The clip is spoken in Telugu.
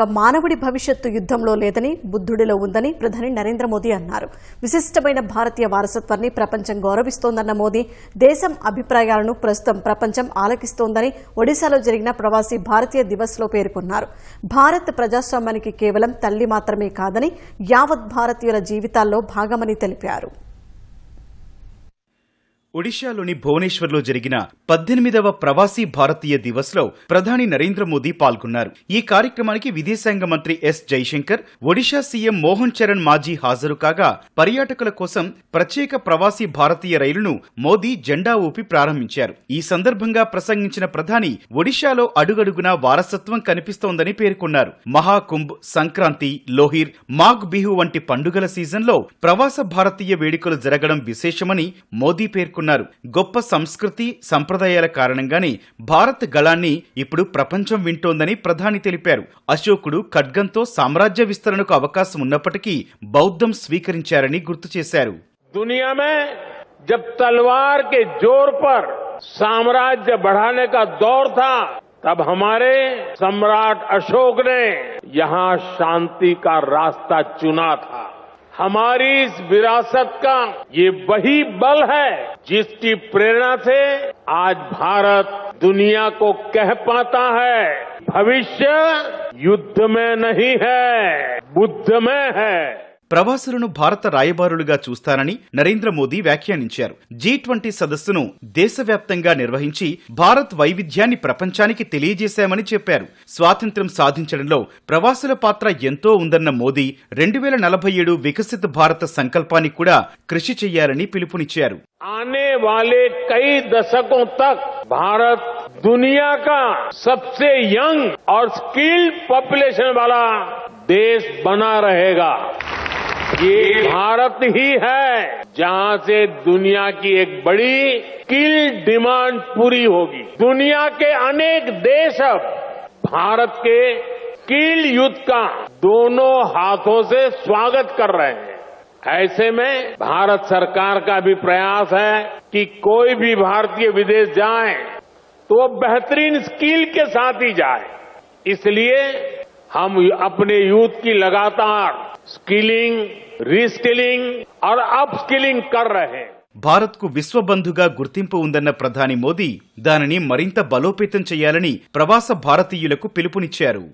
ఇక మానవుడి భవిష్యత్తు యుద్ధంలో లేదని బుద్ధుడిలో ఉందని ప్రధాని నరేంద్ర మోదీ అన్నారు. విశిష్టమైన భారతీయ వారసత్వాన్ని ప్రపంచం గౌరవిస్తోందన్న మోదీ దేశం అభిప్రాయాలను ప్రస్తుతం ప్రపంచం ఆలకిస్తోందని ఒడిశాలో జరిగిన ప్రవాసీ భారతీయ దివస్లో పేర్కొన్నారు. భారత్ ప్రజాస్వామ్యానికి కేవలం తల్లి మాత్రమే కాదని యావత్ భారతీయుల జీవితాల్లో భాగమని తెలిపారు. ఒడిశాలోని భువనేశ్వర్లో జరిగిన పద్దెనిమిదవ ప్రవాసీ భారతీయ దివస్లో ప్రధాని నరేంద్ర మోదీ పాల్గొన్నారు. ఈ కార్యక్రమానికి విదేశాంగ మంత్రి ఎస్ జైశంకర్ ఒడిశా సీఎం మోహన్ చరణ్ మాజీ హాజరు కాగా పర్యాటకుల కోసం ప్రత్యేక ప్రవాసీ భారతీయ రైలును మోదీ జెండా ఊపి ప్రారంభించారు. ఈ సందర్భంగా ప్రసంగించిన ప్రధాని ఒడిశాలో అడుగడుగునా వారసత్వం కనిపిస్తోందని పేర్కొన్నారు. మహాకుంభ్ సంక్రాంతి లోహిర్ మాఘ్ బిహు వంటి పండుగల సీజన్లో ప్రవాస భారతీయ వేడుకలు జరగడం విశేషమని మోదీ పేర్కొన్నారు. గొప్ప సంస్కృతి సంప్రదాయాల కారణంగానే భారత్ గళాన్ని ఇప్పుడు ప్రపంచం వింటోందని ప్రధాని తెలిపారు అశోకుడు ఖడ్గంతో సామ్రాజ్య విస్తరణకు అవకాశం ఉన్నప్పటికీ బౌద్ధం స్వీకరించారని గుర్తు చేశారు दुनिया में जब तलवार के जोर पर साम्राज्य बढ़ाने का दौर था तब हमारे सम्राट अशोक ने यहाँ शांति का रास्ता चुना था हमारी इस विरासत का ये वही बल है जिसकी प्रेरणा से आज भारत दुनिया को कह पाता है। भविष्य युद्ध में नहीं है, बुद्ध में है। ప్రవాసులను భారత రాయబారులుగా చూస్తానని నరేంద్ర మోదీ వ్యాఖ్యానించారు. జీ ట్వంటీ సదస్సును దేశవ్యాప్తంగా నిర్వహించి భారత్ వైవిధ్యాన్ని ప్రపంచానికి తెలియజేశామని చెప్పారు. స్వాతంత్ర్యం సాధించడంలో ప్రవాసుల పాత్ర ఎంతో ఉందన్న మోదీ రెండు వేల నలభై ఏడు వికసిత భారత సంకల్పానికి కూడా కృషి చేయాలని పిలుపునిచ్చారు. ఆనే కై దశకం తక్ భారత్ దునియా కా సబ్సే యంగ్ ఆర్ స్కిల్డ్ పాపులేషన్ వాళ్ళ దేశ బనా రహేగా. ये भारत ही है जहाँ से दुनिया की एक बड़ी स्किल डिमांड पूरी होगी। दुनिया के अनेक देश अब भारत के स्किल युद्ध का दोनों हाथों से स्वागत कर रहे हैं। ऐसे में भारत सरकार का भी प्रयास है कि कोई भी भारतीय विदेश जाए तो वो बेहतरीन स्किल के साथ ही जाए। इसलिए हम अपने यूथ की लगातार స్కిలింగ్ రీస్కిలింగ్ ఆర్ అప్ స్కిలింగ్ కర్ రహే భారత్కు విశ్వబంధుగా గుర్తింపు ఉందన్న ప్రధాని మోదీ దానిని మరింత బలోపేతం చేయాలని ప్రవాస భారతీయులకు పిలుపునిచ్చారు.